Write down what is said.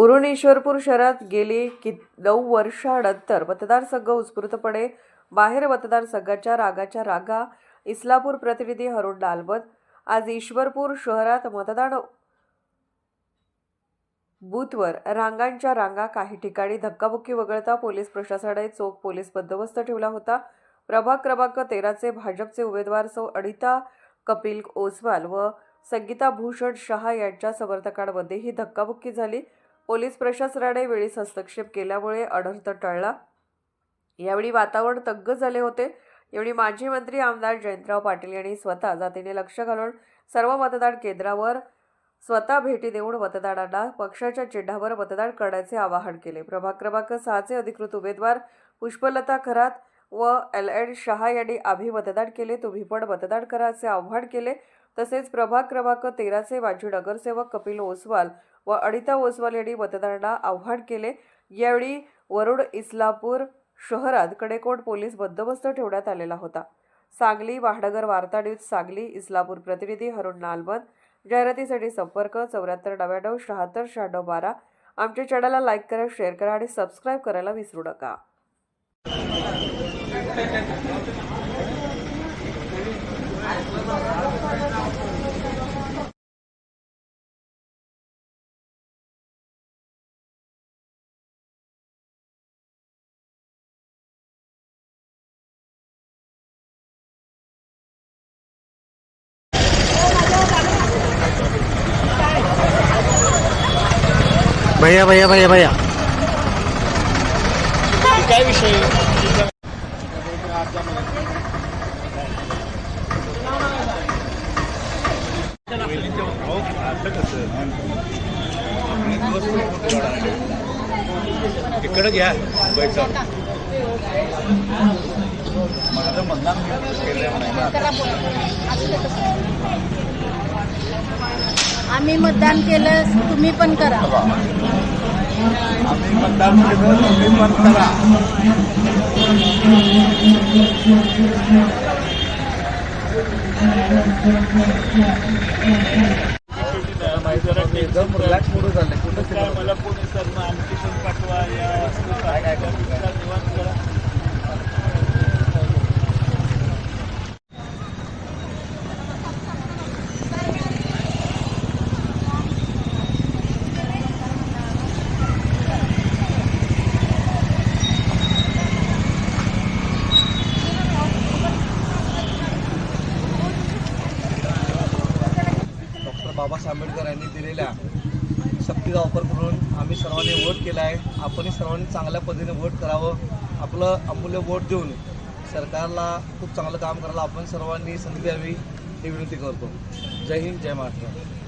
उरुणेश्वरपूर शहरात गेली कि नऊ वर्षानंतर मतदारसंघ उत्स्फूर्तपणे बाहेर मतदारसंघाच्या रागाच्या रागा इस्लापूर प्रतिनिधी हरुण लालबत. आज ईश्वरपूर शहरात मतदान बूथवर रांगांच्या रांगा काही ठिकाणी धक्काबुक्की वगळता पोलीस प्रशासनाने चोख पोलीस बंदोबस्त ठेवला होता. प्रभाग क्रमांक तेराचे भाजपचे उमेदवार सौ अनिता कपिल ओसवाल व संगीता भूषण शहा यांच्या समर्थकांमध्येही धक्काबुक्की झाली. पोलीस प्रशासनाने वेळीच हस्तक्षेप केल्यामुळे अनर्थ टळला. यावेळी वातावरण तग्ग झाले होते. यावेळी माजी मंत्री आमदार जयंतराव पाटील यांनी स्वतः जातीने लक्ष घालून सर्व मतदान केंद्रावर स्वतः भेटी देऊन मतदारांना पक्षाच्या चिन्हावर मतदान करण्याचे आवाहन केले. प्रभाग क्रमांक सहाचे अधिकृत उमेदवार पुष्पलता खरात व एल एन शहा यांनी आम्ही मतदान केले तुम्ही पण मतदान करा असे आवाहन केले. तसेच प्रभाग क्रमांक तेराचे माजी नगरसेवक कपिल ओसवाल व अनिता ओसवाल यांनी मतदारांना आव्हान केले. यावेळी वरुड इस्लापूर शहरात कडेकोट पोलीस बंदोबस्त ठेवण्यात आलेला होता. सांगली महानगर वार्ता न्यूज सांगली इस्लापूर प्रतिनिधी हरुण नालबंद जाहिरातीसाठी संपर्क चौऱ्याहत्तर नव्याण्णव शहात्तर शहाण्णव बारा. आमच्या चॅनलला लाईक करा शेअर करा आणि सबस्क्राईब करायला विसरू नका. भैया भैया भैया भैया काय विषय इकडं घ्या बैठक माझं मतदान केलं नाही आम्ही मतदान केलं तुम्ही पण करा. आम्ही मतदान केलं तुम्ही पण करा. एकदम बाबासाहेब आंबेडकर यांनी दिलेल्या शक्तीचा वापर करून आम्ही सर्वांनी वोट केला आहे. आपणही सर्वांनी चांगल्या पद्धतीने वोट करावं. आपलं अमूल्य वोट देऊन सरकारला खूप चांगलं काम करायला आपण सर्वांनी संधी द्यावी ही विनंती करतो. जय हिंद जय महाराष्ट्र.